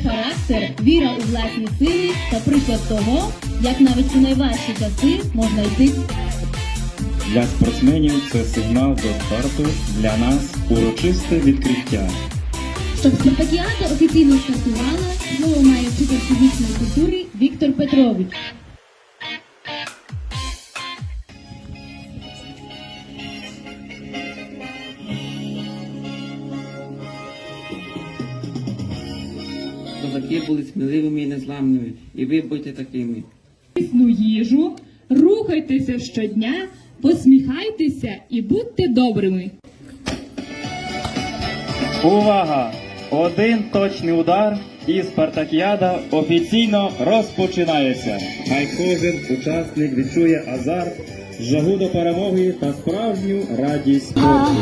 характер, віра у власні сили та приклад того, як навіть у найважчі часи можна йти Для спортсменів це сигнал до старту, для нас урочисте відкриття. Щоб спартакіада офіційно стартувала, слово має вчитель фізичної культури Віктор Петрович. Козаки були сміливими і незламними, і ви будьте такими. корисну їжу, рухайтеся щодня, посміхайтеся і будьте добрими. Увага! Один точний удар і Спартакіада офіційно розпочинається. Хай кожен учасник відчує азарт, жагу до перемоги та справжню радість спорту.